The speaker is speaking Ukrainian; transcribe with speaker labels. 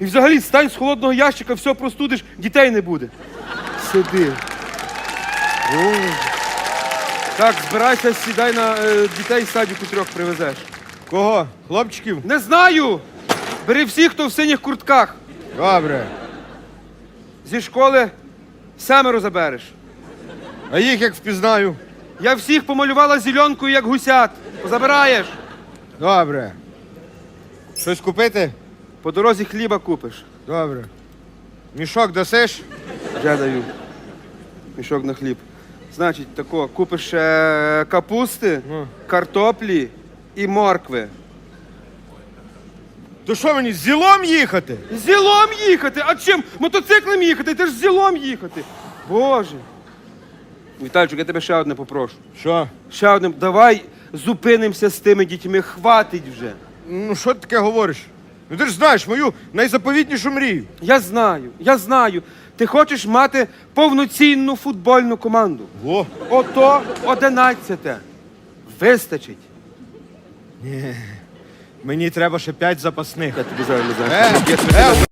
Speaker 1: І взагалі стань з холодного ящика, все простудиш, дітей не буде. Сиди. Боже. Так, збирайся, сідай на е, дітей з садіку трьох привезеш.
Speaker 2: Кого? Хлопчиків?
Speaker 1: Не знаю! Бери всіх, хто в синіх куртках.
Speaker 2: Добре.
Speaker 1: Зі школи семеро забереш.
Speaker 2: А їх як впізнаю?
Speaker 1: Я всіх помалювала зеленкою, як гусят. Забираєш.
Speaker 2: Добре. Щось купити?
Speaker 1: По дорозі хліба купиш.
Speaker 2: Добре. Мішок досиш?
Speaker 1: Я даю. Мішок на хліб. Значить, тако, купиш ще капусти,
Speaker 2: Ну.
Speaker 1: картоплі і моркви.
Speaker 2: То що мені з зілом їхати?
Speaker 1: Зілом їхати! А чим? Мотоциклом їхати? Ти ж зілом їхати. Боже. Вітальчик, я тебе ще одне попрошу.
Speaker 2: Що?
Speaker 1: Ще одне, давай зупинимося з тими дітьми, хватить вже.
Speaker 2: Ну що ти таке говориш? Ну ти ж знаєш мою найзаповітнішу мрію.
Speaker 1: Я знаю, я знаю. Ти хочеш мати повноцінну футбольну команду.
Speaker 2: Во.
Speaker 1: Ото одинадцяте. Вистачить.
Speaker 2: Мені треба ще п'ять запасних.
Speaker 1: Я тобі зараз не
Speaker 2: Е, е,